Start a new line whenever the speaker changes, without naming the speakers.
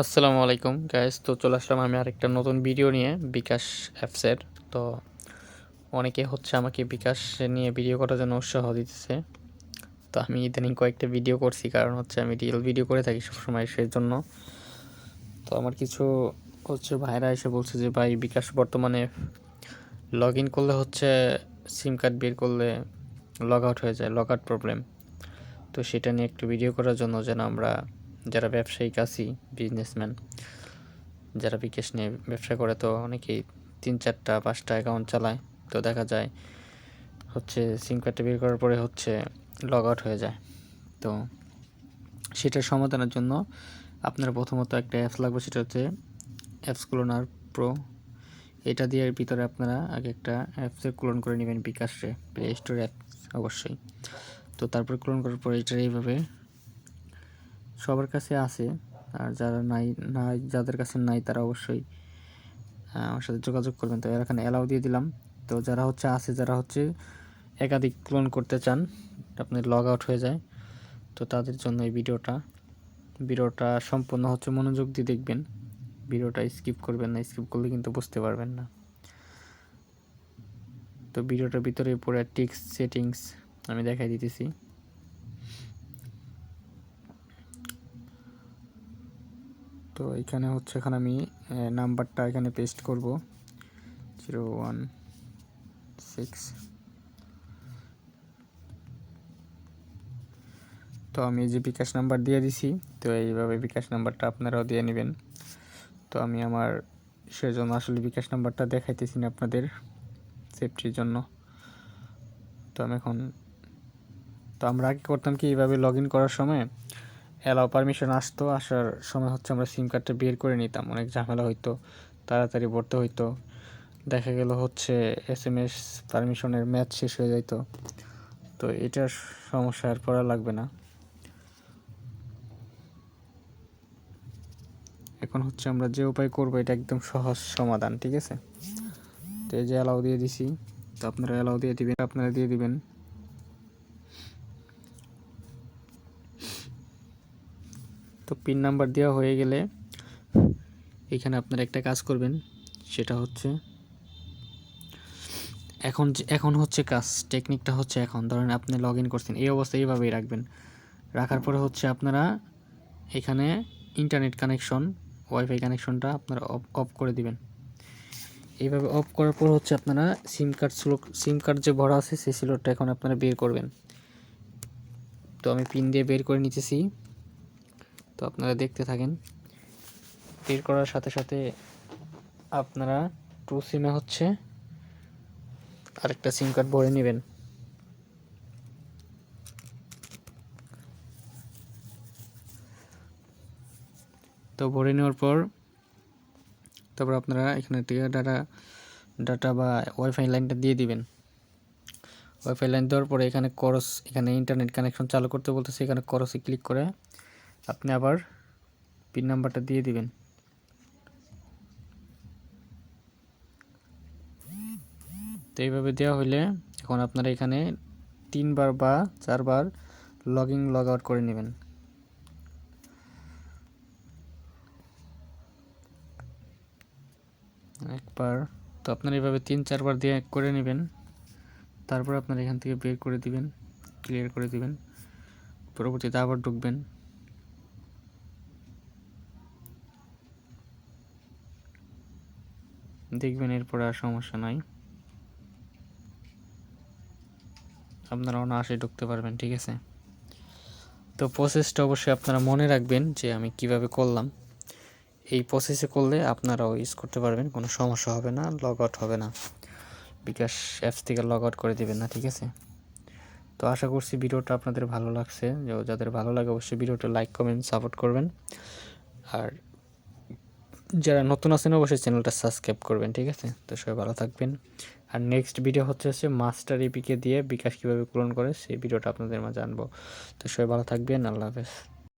আসসালামু আলাইকুম গাইস তো চলে আসলাম আমি আরেকটা নতুন ভিডিও নিয়ে, বিকাশ অ্যাপসের। তো অনেকে হচ্ছে আমাকে বিকাশ নিয়ে ভিডিও করার জন্য উৎসাহ দিতেছে। তো আমি ইদানিং কয়েকটা ভিডিও করছি, কারণ হচ্ছে আমি রিয়েল ভিডিও করে থাকি সবসময় সেই জন্য তো আমার কিছু হচ্ছে ভাইরা এসে বলছে যে, ভাই, বিকাশ বর্তমানে লগ ইন করলে হচ্ছে সিম কার্ড বের করলে লগ আউট হয়ে যায় লগ আউট প্রবলেম তো সেটা নিয়ে একটু ভিডিও করার জন্য যেন আমরা যারা ব্যবসায়িক আছি বিজনেসম্যান যারা বিকাশ নিয়ে ব্যবসা করে, তো অনেকেই তিন চারটা, পাঁচটা অ্যাকাউন্ট চালায়। তো দেখা যায় হচ্ছে সিম কার্ডটা বের করার পরে হচ্ছে লগ আউট হয়ে যায়। তো সেটার সমাধানের জন্য আপনার প্রথমত একটা অ্যাপস লাগবে, সেটা হচ্ছে অ্যাপস ক্লোনার প্রো এটা দিয়ে ভিতরে আপনারা আগে একটা অ্যাপসে ক্লোন করে নেবেন বিকাশে প্লে স্টোর অ্যাপস অবশ্যই। তো তারপর ক্লোন করার পরে এটা এইভাবে সবার কাছে আছে। আর যারা নাই নাই, যাদের কাছে নাই তারা অবশ্যই আমার সাথে যোগাযোগ করবেন। তো এখানে অ্যালাউ দিয়ে দিলাম। তো যারা হচ্ছে আছে, যারা হচ্ছে একাধিক ক্লোন করতে চান, আপনি লগ আউট হয়ে যায়। তো তাদের জন্য এই ভিডিওটা ভিডিওটা সম্পূর্ণ হচ্ছে মনোযোগ দিয়ে দেখবেন। ভিডিওটা স্কিপ করবেন না স্কিপ করলে কিন্তু বুঝতে পারবেন না। তো ভিডিওটার ভিতরে পুরো টিক্স সেটিংস আমি দেখাই দিতেছি। তো এখানে হচ্ছে এখানে আমি নাম্বারটা এখানে পেস্ট করব। Zero one six. তো আমি যে বিকাশ নাম্বার দিয়ে দিছি, তো এইভাবে বিকাশ নাম্বারটা আপনারাও দিয়ে নেবেন। তো আমি আমার সেজন্য আসলে বিকাশ নাম্বারটা দেখাইতেছি না আপনাদের সেফটির জন্য। তো আমি এখন, তো আমরা আগে করতাম কি এইভাবে লগ করার সময় অ্যালাও পারমিশন আসতো, আসার সময় হচ্ছে আমরা সিম কার্ডটা বের করে নিতাম। অনেক ঝামেলা হইতো, তাড়াতাড়ি ভরতে হইতো। দেখা গেল হচ্ছে এস এম এস পারমিশনের ম্যাচ শেষ হয়ে যাইতো। তো এটার সমস্যা আর পড়া লাগবে না। এখন হচ্ছে আমরা যে উপায় করব, এটা একদম সহজ সমাধান, ঠিক আছে? তো এই যে অ্যালাউ দিয়ে দিছি, তো আপনারা অ্যালাউ দিয়ে দিবেন, আপনারা দিয়ে দিবেন। পিন নাম্বার দেওয়া হয়ে গেলে এখানে আপনারা একটা কাজ করবেন, সেটা হচ্ছে এখন এখন হচ্ছে কাজ টেকনিকটা হচ্ছে এখন। ধরেন আপনি লগ ইন করছেন, এই অবস্থায় এইভাবেই রাখবেন। রাখার পরে হচ্ছে আপনারা এখানে ইন্টারনেট কানেকশন ওয়াইফাই কানেকশনটা আপনারা অফ অফ করে দিবেন। এইভাবে অফ করার পর হচ্ছে আপনারা সিম কার্ড সিম কার্ড যে ভরা আছে সেই স্লোটটা এখন আপনারা বের করবেন। তো আমি পিন দিয়ে বের করে নিতেছি। তো আপনারা দেখতে থাকেন। বের করার সাথে সাথে আপনারা টু সিমে হচ্ছে আরেকটা সিম কার্ড ভরে নেবেন। তো ভরে নেওয়ার পর তারপর আপনারা এখানে থেকে ডাটা ডাটা বা ওয়াইফাই লাইনটা দিয়ে দিবেন। ওয়াইফাই লাইন দেওয়ার পরে এখানে করস এখানে ইন্টারনেট কানেকশন চালু করতে বলতেছে, এখানে করসে ক্লিক করে আপনি আবার পিন নাম্বারটা দিয়ে দিবেন। তো এইভাবে দেওয়া হইলে এখন আপনারা এখানে তিনবার বা চারবার লগ ইন লগ আউট করে নেবেন। একবার, তো আপনারা এইভাবে তিন, চারবার দিয়ে করে নেবেন। তারপর আপনারা এখান থেকে বের করে দিবেন, ক্লিয়ার করে দিবেন। পরবর্তীতে আবার ঢুকবেন। দেখবেন এরপরে আর সমস্যা নাই। আপনারা অনায়াসে ঢুকতে পারবেন, ঠিক আছে? তো প্রসেসটা অবশ্যই আপনারা মনে রাখবেন যে আমি কীভাবে করলাম। এই প্রসেসে করলে আপনারাও ইউজ করতে পারবেন, কোনো সমস্যা হবে না লগ আউট হবে না। বিকাশ অ্যাপস থেকে লগ আউট করে দেবেন না, ঠিক আছে? তো আশা করছি ভিডিওটা আপনাদের ভালো লাগছে। যাদের ভালো লাগে অবশ্যই ভিডিওটা লাইক কমেন্ট সাপোর্ট করবেন। আর যারা নতুন আছেন, অবশ্যই চ্যানেলটা সাবস্ক্রাইব করবেন, ঠিক আছে? তো সবাই ভালো থাকবেন। আর নেক্সট ভিডিও হচ্ছে হচ্ছে মাস্টার ইপিকে দিয়ে বিকাশ কীভাবে পূরণ করে, সেই ভিডিওটা আপনাদের মাঝে আনব। তো সবাই ভালো থাকবেন, আল্লাহ হাফেজ।